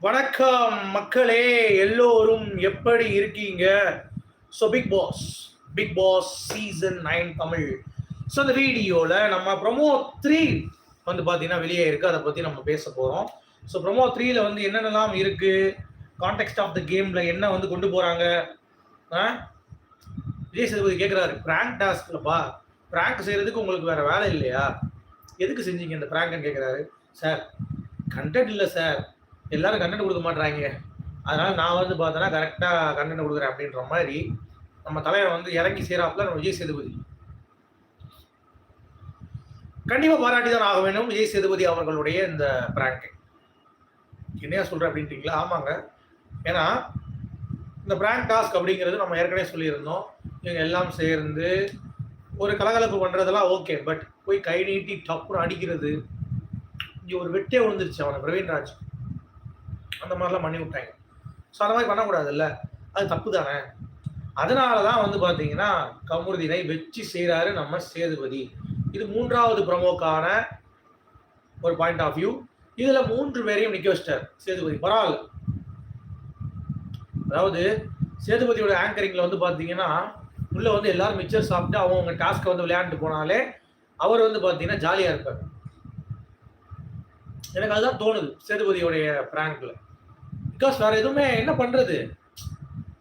வணக்கம் மக்களே எல்லோரும் எப்படி இருக்கீங்க? So Bigg Boss Bigg Boss season nine Tamil. So இந்த வீடியோவில் நம்ம ப்ரொமோ த்ரீ வந்து பார்த்தீங்கன்னா வெளியே இருக்குது அதை பற்றி நம்ம பேச போகிறோம் ஸோ ப்ரொமோ த்ரீயில் வந்து என்னென்னலாம் இருக்குது கான்டெக்ட் ஆஃப் த கேமில் என்ன வந்து கொண்டு போகிறாங்க ஆ? விஜய் சேதுபதி கேட்குறாரு பிராங்க் டாஸ்க்லப்பா பிராங்க் செய்கிறதுக்கு உங்களுக்கு வேறு வேலை இல்லையா? எதுக்கு செஞ்சீங்க இந்த ப்ராங்க்னு கேட்குறாரு சார் கண்டென்ட் இல்லை சார் எல்லாரும் கண்டென்ட் கொடுக்க மாட்டுறாங்க அதனால நான் வந்து பார்த்தோன்னா கரெக்டாக கண்டென்ட் கொடுக்குறேன் அப்படின்ற மாதிரி நம்ம தலைவர் வந்து இறங்கி செய்கிறாப்புல நம்ம விஜய் சேதுபதி. கண்டிப்பாக பாராட்டி தான் ஆக வேண்டும் விஜய் சேதுபதி அவர்களுடைய இந்த பிராங்க் என்னையா சொல்கிறேன் அப்படின்ட்டீங்களா? ஆமாங்க. ஏன்னா இந்த பிராங்க் டாஸ்க் அப்படிங்கிறது நம்ம ஏற்கனவே சொல்லியிருந்தோம். இவங்க எல்லாம் சேர்ந்து ஒரு கலகலப்பு பண்ணுறதெல்லாம் ஓகே பட் போய் கை நீட்டி டப்புன்னு அடிக்கிறது இங்கே ஒரு வெட்டே விழுந்துருச்சு அவனை பிரவீன் ராஜ் அந்த மாதிரிலாம் பண்ணி விட்டாங்க. ஸோ அந்த மாதிரி பண்ணக்கூடாதுல்ல? அது தப்பு தானே அதனால தான் வந்து பார்த்தீங்கன்னா கமுருதினை வச்சு செய்கிறாரு நம்ம சேதுபதி. இது மூன்றாவது பிரமோக்கான ஒரு பாயிண்ட் ஆஃப் வியூ இதில் மூன்று பேரையும் நிற்க வச்சிட்டார் சேதுபதி. பரவாயில்ல. அதாவது சேதுபதியோட ஆங்கரிங்கில் வந்து பார்த்தீங்கன்னா உள்ளே வந்து எல்லாரும் மிச்சர் சாப்பிட்டு அவங்க டாஸ்க்கை வந்து விளையாண்டு போனாலே அவர் வந்து பார்த்தீங்கன்னா ஜாலியாக இருப்பார். எனக்கு அதுதான் தோணுது சேதுபதியோடைய பிராங்கில் பிகாஸ் வேற எதுவுமே என்ன பண்றது?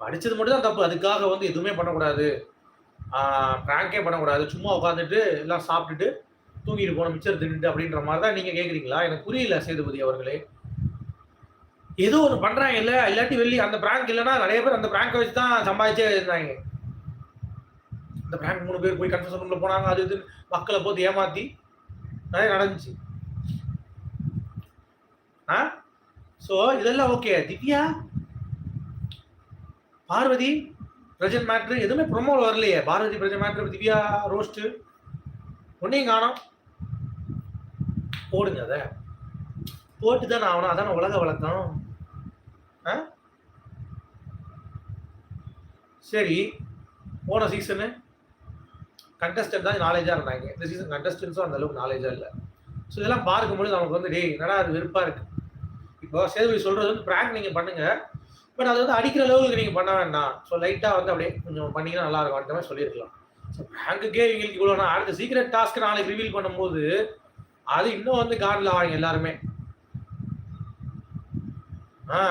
படிச்சது மட்டும் தான் தப்பு. அதுக்காக வந்து எதுவுமே பண்ணக்கூடாது. ப்ராங்கே பண்ணக்கூடாது. சும்மா உட்காந்துட்டு எல்லாம் சாப்பிட்டுட்டு தூங்கிட்டு போன மிச்சர் தின்னுட்டு அப்படின்ற மாதிரி தான் நீங்க கேக்குறீங்களா? எனக்கு புரியல சேதுபதி அவர்களே. ஏதோ ஒன்று பண்றாங்க இல்ல? இல்லாட்டி வெளி அந்த பிராங்க் இல்லைன்னா நிறைய பேர் அந்த பிராங்கை வச்சு தான் சம்பாதிச்சே இருந்தாங்க. இந்த பிராங்க் மூணு பேர் போய் கன்ஃபர்ஷன் ரூம்ல போனாங்க அது இது மக்களை போட்டு ஏமாத்தி நிறைய நடந்துச்சு. ஆ? ஸோ இதெல்லாம் ஓகே திவ்யா? பார்வதி? பிரஜன் மேட்ரு எதுவுமே ப்ரொமோ வரலையே. பாரதி பிரஜன் மேட்ரு திவ்யா ரோஸ்ட்டு ஒன்றையும் காணோம். போடுங்க அதை. போட்டு தானே ஆகணும். அதான உலக வழக்கம். ஆ? சரி. போன சீசனு கண்டஸ்டன்ட் தான் நாலேஜாக இருந்தாங்க. இந்த சீசன் கண்டஸ்டன்ஸும் அந்த அளவுக்கு நாலேஜாக இல்லை. ஸோ இதெல்லாம் பார்க்கும்பொழுது நமக்கு வந்து டேய் என்னடா அது வெறுப்பாக இருக்குது இப்போ சேதுபதி சொல்றது வந்து ப்ராங்க் நீங்கள் பண்ணுங்க. பட் அது வந்து அடிக்கிற அளவுக்கு நீங்கள் பண்ண வேண்டாம். ஸோ லைட்டாக வந்து அப்படியே கொஞ்சம் பண்ணீங்கன்னா நல்லா இருக்கும். அந்த மாதிரி சொல்லியிருக்கலாம். ஸோ ப்ராங்குக்கே இவங்களுக்கு இவ்வளோ நான் அடுத்த சீக்ரெட் டாஸ்க் நாளைக்கு ரிவீல் பண்ணும்போது அது இன்னும் வந்து கார்டில் ஆவாங்க எல்லாருமே. ஆ.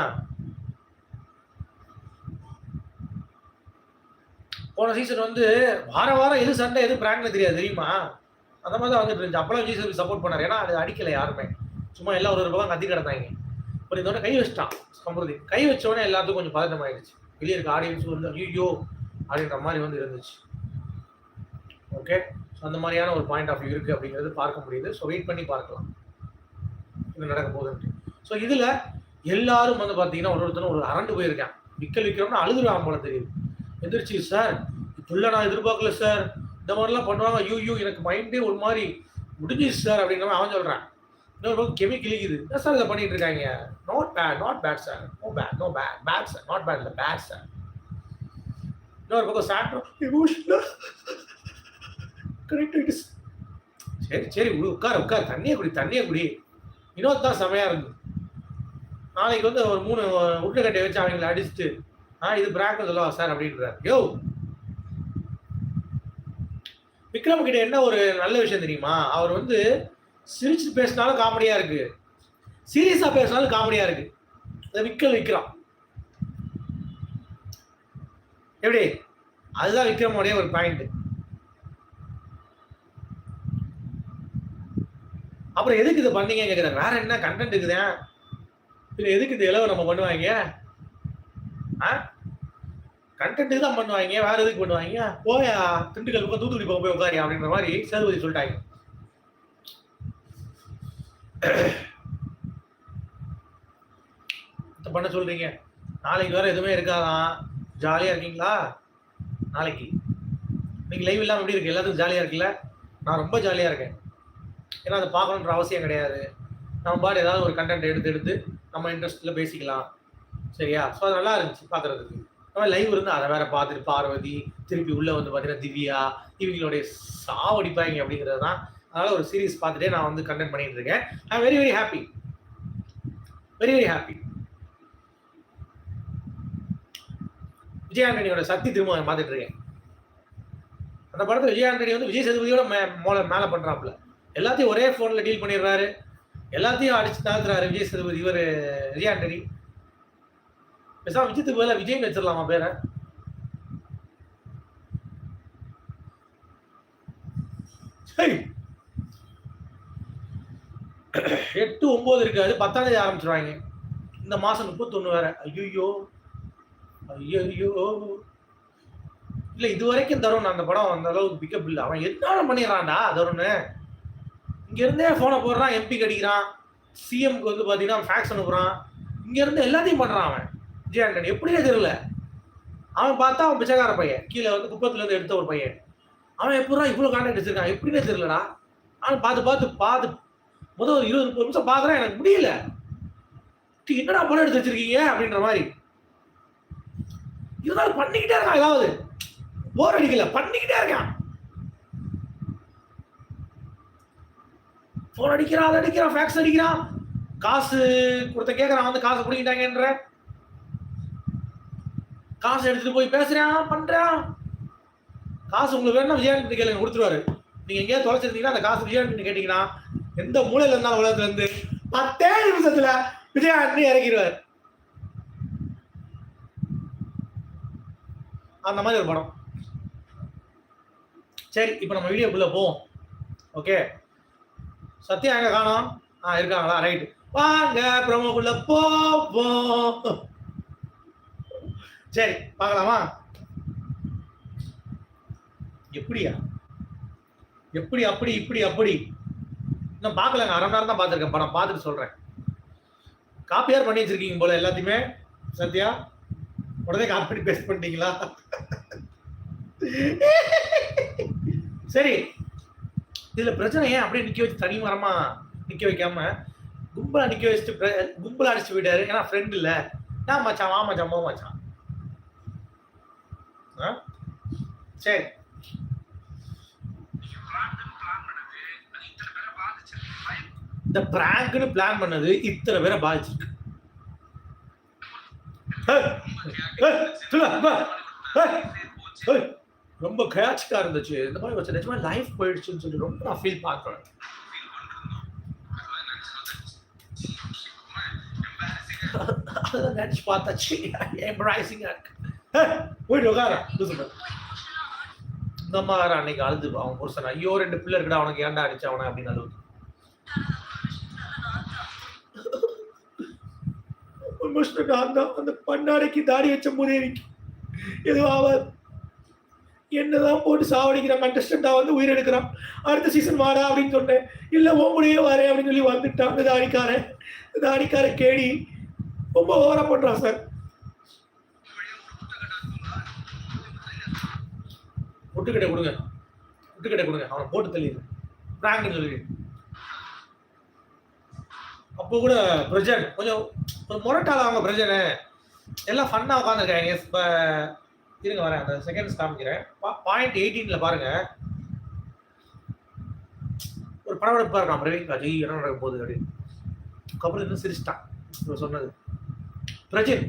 போன சீசன் வந்து வார வாரம் எது சண்டை எது பிராங்க்ல தெரியாது தெரியுமா? அந்த மாதிரி தான் வந்துட்டு இருந்துச்சு. அப்பெல்லாம் சீசன் சப்போர்ட் பண்ணார். ஏன்னா அது அடிக்கலை யாருமே. சும்மா எல்லாம் ஒரு ஒரு பக்கம் கத்தி கிடந்தாங்க. ஒரு இதோட கை வச்சிட்டான் சம்பிரதி கை வச்சோடனே எல்லாத்துக்கும் கொஞ்சம் பதட்டம் ஆயிடுச்சு வெளியே இருக்க ஆடியன்ஸ் வந்து ஐயோ அப்படின்ற மாதிரி வந்து இருந்துச்சு. ஓகே ஸோ அந்த மாதிரியான ஒரு பாயிண்ட் ஆஃப் வியூ இருக்குது அப்படிங்கிறது பார்க்க முடியுது. ஸோ வெயிட் பண்ணி பார்க்கலாம். இது நடக்க போகுதுன்ட்டு. ஸோ இதில் எல்லாரும் வந்து பார்த்தீங்கன்னா ஒரு ஒருத்தரும் ஒரு அரண்டு போயிருக்கான் விக்கல் விற்கிறோம்னா அழுதுருவான் போல தெரியுது. எந்திரிச்சு சார் இப்படிலாம் நான் எதிர்பார்க்கல சார். இந்த மாதிரிலாம் பண்ணுவாங்க. ஐயோ எனக்கு மைண்டே ஒரு மாதிரி முடிஞ்சிச்சு சார் அப்படிங்கிற மாதிரி அவன் சொல்கிறான் இன்னொரு பக்கம் கெமி என்ன சார் இதை பண்ணிட்டு இருக்காங்க not bad not bad sir no bad no bad bad sir not bad இல்லை. பேட் சார் இன்னொரு பக்கம் சாட்ரோ எமோஷனல் கரெக்ட் இட் சரி சரி விடு உட்கார் உட்கார். தண்ணியை குடி தண்ணியை குடி. வினோத் தான் செமையாக இருந்து நாளைக்கு வந்து ஒரு மூணு உருளைக்கட்டையை வச்சு அவங்களை அடிச்சுட்டு ஆ இது பிராங்க் சொல்லவா சார் அப்படின்றார். யோ! விக்ரம் கிட்ட என்ன ஒரு நல்ல விஷயம் தெரியுமா? அவர் வந்து சிரிச்சு பேசினாலும் காமெடியாக இருக்கு. சீரியஸாக பேசினாலும் காமெடியாக இருக்கு. அதை விக்கல் விற்கிறான் எப்படி? அதுதான் விக்ரமோடைய ஒரு பாயிண்ட் அப்புறம் எதுக்கு இதை பண்ணீங்க கேட்குறேன் வேற என்ன கண்டென்ட் இருக்குதேன் இல்லை எதுக்கு இந்த இளவை நம்ம பண்ணுவாங்க? ஆ? கண்டென்ட் தான் பண்ணுவாங்க. வேற எதுக்கு பண்ணுவாங்க? போயா திண்டுக்கல் போய் தூத்துக்குடி போக போய் உட்காரியா அப்படின்ற மாதிரி சேதுபதி சொல்லிட்டாங்க. பண்ண சொல்றீங்க. நாளைக்கு வேற எதுவுமே இருக்காதான் ஜாலியா இருக்கீங்களா? நாளைக்கு. இன்னைக்கு லைவ் இல்லாமல் எப்படி இருக்கு? எல்லாத்துக்கும் ஜாலியா இருக்குல்ல? நான் ரொம்ப ஜாலியா இருக்கேன். ஏன்னா அதை பார்க்கணுன்ற அவசியம் கிடையாது. நம்ம பாட்டு ஏதாவது ஒரு கண்டென்ட் எடுத்து எடுத்து நம்ம இன்ட்ரெஸ்ட்ல பேசிக்கலாம். சரியா? ஸோ அது நல்லா இருந்துச்சு பார்க்கறதுக்கு. நம்ம லைவ் இருந்து அதை வேற பார்த்துட்டு பார்வதி திருப்பி உள்ள வந்து பார்த்தீங்கன்னா திவ்யா இவங்களுடைய சாவடிப்பாங்க அப்படிங்கிறது தான் அதனால ஒரு சீரீஸ் பார்த்துட்டே நான் வந்து கண்டென்ட் பண்ணிட்டு இருக்கேன் I very very happy very very happy விஜயாண்டனியோட சக்தி திரும்ப பார்த்துட்டு இருக்கேன் அந்த படத்தில் விஜயாண்டனி வந்து விஜய் சேதுபதியோட மேலே மேலே பண்ணுறாப்புல எல்லாத்தையும் ஒரே ஃபோனில் டீல் பண்ணிடுறாரு. எல்லாத்தையும் அடிச்சு தாத்துறாரு விஜய் சேதுபதி இவர் விஜயாண்டனி. பேசாம விஜயத்துக்கு பதிலாக விஜய்னு வச்சிடலாமா பேரை? சரி எட்டு ஒம்பது இருக்காது பத்தாம் தேதி ஆரம்பிச்சிருவாங்க. இந்த மாதம் முப்பத்தொன்னு வேற. ஐயோ ஐயோ இல்லை இது வரைக்கும் தருண் அந்த படம் அந்த அளவுக்கு பிக்கப் இல்லை. அவன் என்ன பண்ணிடுறான்டா தருண். இங்கேருந்தே இருந்தே போடுறான் எம்பி கடிக்கிறான் சிஎம்க்கு வந்து பார்த்தீங்கன்னா ஃபேக்ஸ் அனுப்புகிறான் இங்கேருந்து எல்லாத்தையும் பண்ணுறான் அவன். விஜய் ஆண்டனி. எப்படியே தெரியல. அவன் பார்த்தா அவன் பிச்சைக்கார பையன். கீழே வந்து குப்பத்துலேருந்து எடுத்த ஒரு பையன். அவன் எப்படா இவ்வளோ கான்டாக்ட் வச்சிருக்கான்? எப்படின்னே தெரியலடா. அவன் பார்த்து பார்த்து பார்த்து முதல் ஒரு இருபது முப்பது நிமிஷம் பார்க்குறேன் எனக்கு முடியல. என்னடா படம் எடுத்து வச்சிருக்கீங்க? அப்படின்ற மாதிரி. இருந்தாலும் பண்ணிக்கிட்டே இருக்கான் ஏதாவது. போர் அடிக்கல பண்ணிக்கிட்டே இருக்கான். போன் அடிக்கிறான் அதை அடிக்கிறான் ஃபேக்ஸ் அடிக்கிறான். காசு கொடுத்த கேட்குறான் வந்து காசு பிடிக்கிட்டாங்கன்ற காசு எடுத்துட்டு போய் பேசுறான் பண்றான். காசு உங்களுக்கு வேணும்னா விஜயானந்த் கேளுங்க கொடுத்துருவாரு. நீங்க எங்கேயாவது தொலைச்சிருந்தீங்கன்னா அந்த காசு விஜயானந்த் கேட்டீங்கன்னா எந்த மூலையில இருந்தாலும் உலகத்துல இருந்து பத்தே நிமிஷத்துல விஜயாண்டி இறக்கிடுவார் அந்த மாதிரி ஒரு படம். சரி இப்போ நம்ம வீடியோக்குள்ள போவோம். ஓகே சத்யா எங்க காணோம்? ஆ இருக்காங்களா? ரைட் வாங்க ப்ரோமோக்குள்ள போவோம். சரி பார்க்கலாமா? எப்படியா? எப்படி அப்படி இப்படி அப்படி? இன்னும் பார்க்கலங்க அரை மணி நேரம் தான் பார்த்துருக்கேன். படம் பார்த்துட்டு சொல்கிறேன் காப்பியார் பண்ணி வச்சிருக்கீங்க போல எல்லாத்தையுமே? சத்யா உடனே காப்பி பேஸ்ட் பண்ணிட்டீங்களா? சரி. இதுல பிரச்சனை ஏன் அப்படியே நிக்க வச்சு தனி மரமா நிக்க வைக்காம கும்பலா நிக்க வச்சுட்டு பிர- கும்பலா அடிச்சு போயிட்டாரு. ஏன்னா ஃப்ரெண்ட் இல்ல. நான் மச்சான் வா மச்சான் போ மச்சான். ஆ? சரி. இந்த பிராங்க்னு பிளான் பண்ணது இத்தனை பேரை பாதிச்சிருக்கு. ரொம்ப கயாச்சிக்கா இருந்துச்சு. இந்த மாதிரி வச்சு நிஜமா லைஃப் போயிடுச்சுன்னு சொல்லி ரொம்ப நான் ஃபீல் பார்க்குறேன். அதெல்லாம் நினைச்சு பார்த்தாச்சு. எம்ப்ராய்சிங்கா இருக்கு. ஏய், போயிட்டு உட்கார இந்த மாதிரி அன்னைக்கு அழுது. அவன் புருஷன். ஐயோ ரெண்டு பிள்ளை இருக்கடா. அவனுக்கு ஏன்டா அடிச்சு? அவனை அப்படின்னு அழுது நான் தான் அந்த பண்ணாடைக்கு தாடி வச்ச போதே எனக்கு எதுவும் ஆகாது என்னதான் போட்டு சாவடிக்கிறான் கண்டஸ்டண்டா வந்து உயிரெடுக்கிறான் அடுத்த சீசன் வாடா அப்படின்னு சொன்னேன். இல்லை உங்களுடைய வரேன் அப்படின்னு சொல்லி வந்துட்டான் இந்த தாடிக்காரன். இந்த கேடி ரொம்ப ஓவரா பண்றான் சார். முட்டுக்கட்டை கொடுங்க. முட்டுக்கட்டை கொடுங்க. அவனை போட்டு தள்ளிடு. பிராங்க்னு சொல்லி அப்போ கூட பிரஜன் கொஞ்சம் ஒரு முரட்டால அவங்க பிரஜனு. எல்லாம் ஃபன்னாக உட்காந்துருக்காங்க இப்போ இருங்க வரேன். அந்த செகண்ட்ஸ் காமிக்கிறேன். பாயிண்ட் எயிட்டீனில் பாருங்க. ஒரு படபடப்பாக இருக்கான் பிரவீன் ராஜ். என்ன நடக்க போகுது அப்படின்னு. அப்புறம் இன்னும் சிரிச்சிட்டான். இவர் சொன்னது. பிரஜன்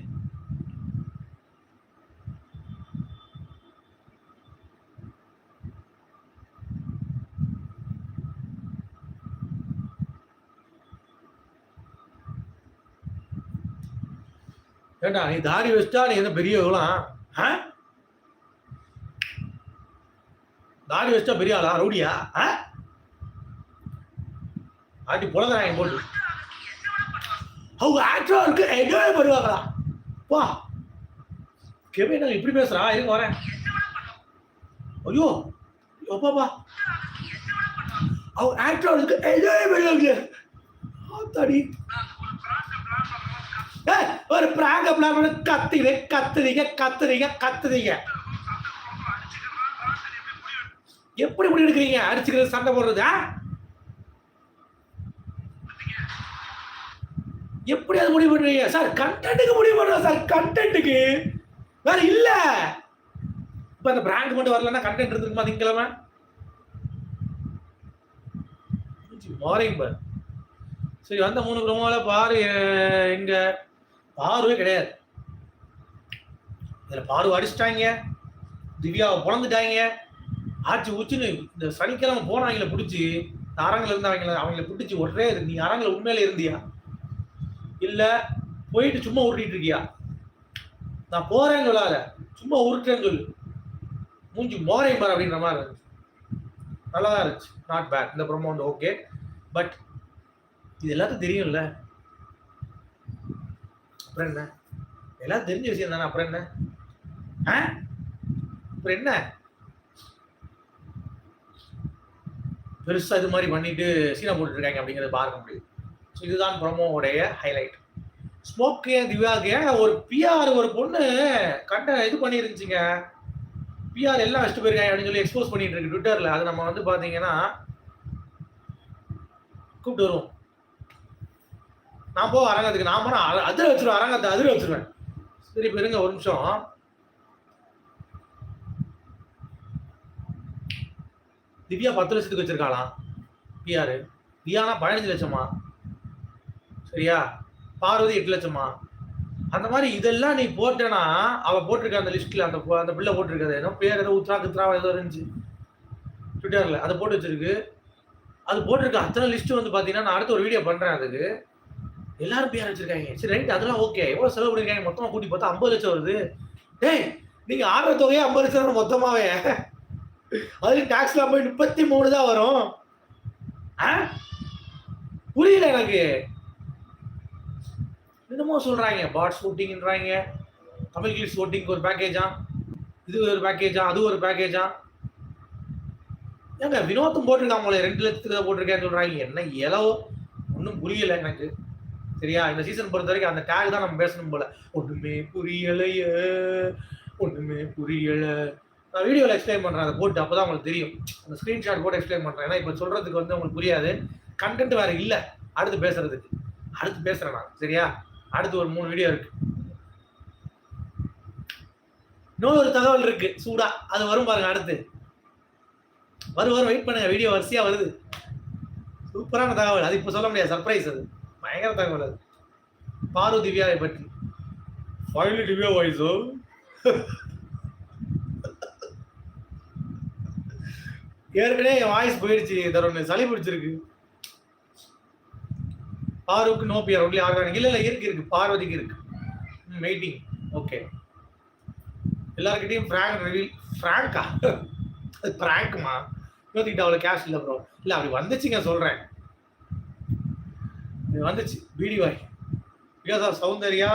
ஏண்டா நீ தாடி வச்சிட்டா நீ என்ன பெரிய இவலாம் ஆ? தாடி வச்சிட்டா பெரிய ஆளா? ரவுடியா? ஆ? ஆட்டி பொழந்தாங்க போட்டு. அவங்க ஆக்டரா இருக்கு. என்ஜாய் பண்ணுவாங்களா வா. கேபி நான் இப்படி பேசுறா? இருங்க வரேன். ஐயோ அப்பாப்பா அவங்க ஆக்டரா இருக்கு. என்ஜாய் பண்ணுவாங்க ஆத்தாடி. ஒரு பிராங்க பிளான் பண்ணி கத்துறீங்க கத்துறீங்க கத்துறீங்க எப்படி முடி எடுக்கிறீங்க? அடிச்சுக்கிறது சண்டை போடுறது எப்படி அது முடிவு பண்றீங்க சார் கண்டென்ட்டுக்கு முடிவு பண்றோம் சார் கண்டென்ட்டுக்கு வேற இல்ல. இப்ப அந்த பிராண்ட் மட்டும் வரலன்னா கண்டென்ட் இருந்திருக்குமா திங்கிழமை மாறிங்க பாரு. சரி வந்த மூணு ப்ரோமோல பாரு இங்கே எங்க பாருவே கிடையாது. இதில் பாரு அடிச்சிட்டாங்க. திவ்யாவை பிறந்துட்டாங்க ஆச்சு உச்சுன்னு இந்த சனிக்கிழமை போனாங்கள பிடிச்சி அரங்கில் இருந்தவங்கள அவங்கள பிடிச்சி ஒரே நீ அரங்கில் உண்மையில இருந்தியா? இல்லை போயிட்டு சும்மா உருட்டிட்டு இருக்கியா? நான் போறேன்னு சொல்லாத. சும்மா உருட்டுறேன்னு சொல்லு. மூஞ்சி மோரையும் பார் அப்படின்ற மாதிரி இருந்துச்சு. நல்லா தான் இருந்துச்சு. நாட் பேட் இந்த ப்ரோமோ வந்து ஓகே பட் இது எல்லாத்தையும் தெரியும்ல. அப்புறம் என்ன? எல்லாம் தெரிஞ்ச விஷயம் தானே அப்புறம் என்ன? ஆ? அப்புறம் என்ன? பெருசா இது மாதிரி பண்ணிட்டு சீனா போட்டுட்டு இருக்காங்க அப்படிங்கறத பார்க்க முடியுது ஸோ இதுதான் ப்ரோமோவுடைய ஹைலைட் ஸ்மோக்கே திவ்யாக்கு ஒரு பிஆர் ஒரு பொண்ணு கண்ட இது பண்ணிருந்துச்சுங்க. பிஆர் எல்லாம் வச்சுட்டு போயிருக்காங்க அப்படின்னு சொல்லி எக்ஸ்போஸ் பண்ணிட்டு இருக்கு ட்விட்டர்ல அது நம்ம வந்து பாத்தீங்கன்னா கூப்பிட்டு வருவோம். நான் போக அரங்கத்துக்கு நான் போனால் அதிர வச்சிருவேன் அரங்கத்தை அதிர வச்சிருவேன். சரி பெருங்க இருங்க ஒரு நிமிஷம். திவ்யா பத்து லட்சத்துக்கு வச்சிருக்காளாம். பிஆர். தியானா பதினஞ்சு லட்சமா? சரியா? பார்வதி எட்டு லட்சமா? அந்த மாதிரி இதெல்லாம் நீ போட்டேன்னா அவ போட்டிருக்க அந்த லிஸ்ட்ல அந்த அந்த பிள்ளை போட்டிருக்கிறது ஏதோ பேர் ஏதோ உத்ரா கித்ரா ஏதோ இருந்துச்சு. ட்விட்டர்ல அதை போட்டு வச்சிருக்கு. அது போட்டிருக்க அத்தனை லிஸ்ட் வந்து பாத்தீங்கன்னா நான் அடுத்த ஒரு வீடியோ பண்றேன் அதுக்கு. எல்லாரும் பேர் வச்சிருக்காங்க சரி ரைட் அதெல்லாம் ஓகே எவ்வளவு செலவு பண்ணிருக்காங்க? மொத்தமா கூட்டி பார்த்தா ஐம்பது லட்சம் வருது. டேய் நீங்க ஆடுற தொகையே ஐம்பது லட்சம் மொத்தமாவே. அதுல டாக்ஸ்லாம் போய் முப்பத்தி மூணு தான் வரும். ஆ? புரியல எனக்கு. என்னமோ சொல்றாங்க பாட்ஸ் ஓட்டிங்ன்றாங்க தமிழ் கிளிஸ் ஓட்டிங்க்கு ஒரு பேக்கேஜா இது ஒரு பேக்கேஜா அது ஒரு பேக்கேஜா ஏங்க வினோத்தும் போட்டிருக்காங்க உங்களை ரெண்டு லட்சத்துக்கு போட்டிருக்கேன்னு சொல்றாங்க. என்ன இலவோ ஒன்றும் புரியல எனக்கு. சரியா? இந்த சீசன் பொறுத்த வரைக்கும் அந்த டேக் தான் நம்ம பேசணும் போல. ஒண்ணுமே புரியலையே. ஒண்ணுமே புரியல. நான் வீடியோவில் எக்ஸ்பிளைன் பண்றேன். அதை போட்டு அப்பதான் உங்களுக்கு தெரியும். அந்த ஸ்கிரீன்ஷாட் போட்டு எக்ஸ்பிளைன் பண்றேன். ஏன்னா இப்போ சொல்றதுக்கு வந்து உங்களுக்கு புரியாது. கண்டென்ட் வேற இல்ல. அடுத்து பேசுறதுக்கு. அடுத்து பேசுறேன் நான். சரியா? அடுத்து ஒரு மூணு வீடியோ இருக்கு. இன்னொரு ஒரு தகவல் இருக்கு. சூடா. அது வரும் பாருங்க அடுத்து. வரும் வரும். வெயிட் பண்ணுங்க. வீடியோ வரிசையா வருது. சூப்பரான தகவல். அது இப்போ சொல்ல முடியாது. சர்ப்ரைஸ் அது. பயங்கர தகவல் அது. பாரு திவ்யாவை பற்றி. ஃபைனலி திவ்யா வாய்ஸோ ஏற்கனவே என் வாய்ஸ் போயிடுச்சு தருண். சளி பிடிச்சிருக்கு. பாருக்கு நோ பியர் ஒன்லி ஆர்கானிக் இல்ல இல்ல இருக்கு இருக்கு. பார்வதிக்கு இருக்கு. வெயிட்டிங் ஓகே எல்லார்கிட்டயும் ஃப்ராங்க் ரிவீல் ஃப்ராங்கா அது ஃப்ராங்க்மா இன்னொருக்கிட்ட அவ்வளோ கேஷ் இல்லை ப்ரோ இல்லை அப்படி வந்துச்சுங்க சொல்கிறேன் இது வந்துச்சு. பிடி வாய். Because of Soundarya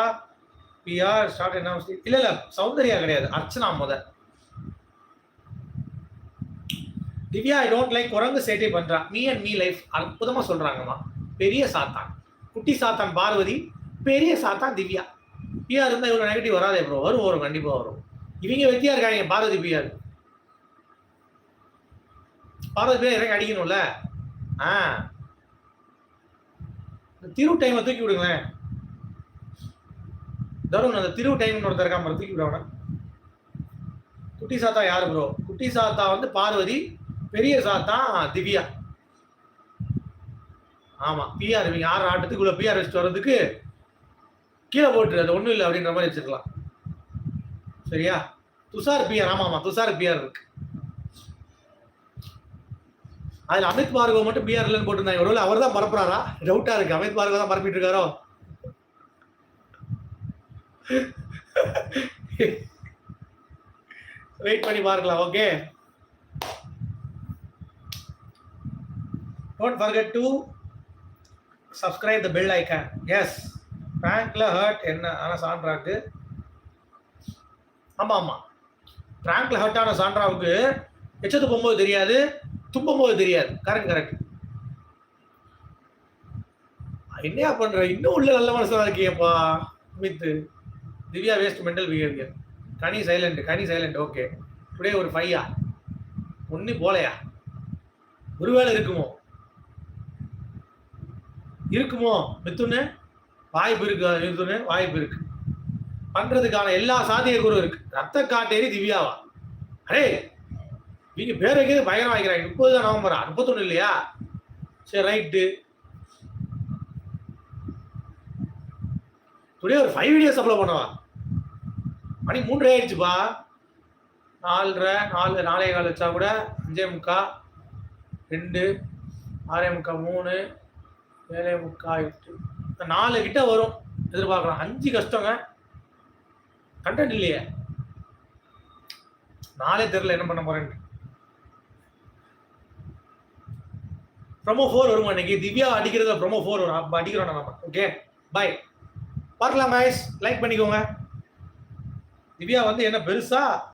PR start என்ன இல்லை இல்லை சௌந்தர்யா கிடையாது. அர்ச்சனா முத. திவ்யா ஐ டோன்ட் லைக் குரங்கு சேட்டை பண்றா. மீ அண்ட் மீ லைஃப் அற்புதமா சொல்றாங்கம்மா. பெரிய சாத்தான். குட்டி சாத்தான் பார்வதி பெரிய சாத்தான் திவ்யா. பிஆர் இருந்தால் இவ்வளோ நெகட்டிவ் வராது ப்ரோ வரும் வரும் கண்டிப்பா வரும். இவங்க வெத்தியா இருக்காங்க பார்வதி பிஆர் பார்வதி பிஆர் இறங்கி அடிக்கணும்ல? ஆ. திரு டைமை தூக்கி விடுங்களேன். தருண் அந்த திரு டைம்னு ஒருத்தர் இருக்காம தூக்கி விடுவாங்க குட்டி சாத்தா யாரு ப்ரோ குட்டி சாத்தா வந்து பார்வதி பெரிய சாத்தா திவ்யா. ஆமா பிஆர் இவங்க ஆறு ஆட்டத்துக்குள்ள பிஆர் வச்சுட்டு வர்றதுக்கு? கீழே போட்டு அது ஒண்ணும் இல்லை அப்படின்ற மாதிரி வச்சிருக்கலாம். சரியா? துஷார் பிஆர் ஆமா ஆமா துஷார் பிஆர் இருக்கு. அதுல அமித் பார்கவ் மட்டும் பிஆர் இல்லைன்னு போட்டிருந்தாங்க. ஒரு அவர் தான் பரப்புறாரா? டவுட்டா இருக்கு. அமித் பார்கவ் தான் பரப்பிட்டு இருக்காரோ வெயிட் பண்ணி பார்க்கலாம் okay don't forget to subscribe the bell icon. Yes ப்ராங்க்ல hurt என்ன? ஆனா சாண்ட்ராக்கு ஆமா ஆமா. ப்ராங்க்ல ஹர்ட் ஆன சாண்ட்ராவுக்கு எச்சத்து போகும்போது தெரியாது. தும்பும் போது தெரியாது. கரெக்ட் கரெக்ட் என்னையா பண்ற? இன்னும் உள்ள நல்ல மனசா இருக்கியப்பா Mithu. Divya waste mental behaviour Kani silent Kani silent okay today ஒரு ஃபையா ஒன்னு போலையா? ஒருவேளை இருக்குமோ? இருக்குமோ? மித்துன்னு? வாய்ப்பு இருக்கு? மித்துன்னு? வாய்ப்பு இருக்கு. பண்றதுக்கான எல்லா சாத்தியக்கூறும் இருக்கு. ரத்த காட்டேரி திவ்யாவா? அரே நீங்க பேர் வைக்கிறது பயங்கரம் வைக்கிறாங்க. முப்பது தான் நவம்பர்? முப்பத்தொன்னு இல்லையா? சரி ரைட்டு. டுடே ஒரு ஃபைவ் வீடியோஸ் அப்லோட் பண்ணவா? மணி மூன்றரை ஆயிடுச்சுப்பா. நாலரை நாலு நாலே கால் வச்சா கூட அஞ்சே முக்கா ரெண்டு ஆறே முக்கா மூணு ஏழே முக்கா எட்டு. நாலு கிட்ட வரும். எதிர்பார்க்கலாம். அஞ்சு கஷ்டங்க. கண்டென்ட் இல்லையே. நாளே தெரியல என்ன பண்ண போறேன்னு. ப்ரொமோ ஃபோர் வருமா இன்னைக்கு? திவ்யா அடிக்கிறத ப்ரொமோ ஃபோர் வரும். அப்போ அடிக்கிறோம் நம்ம. ஓகே பை பார்க்கலாம் மைஸ் லைக் பண்ணிக்கோங்க. திவ்யா வந்து என்ன பெருசா?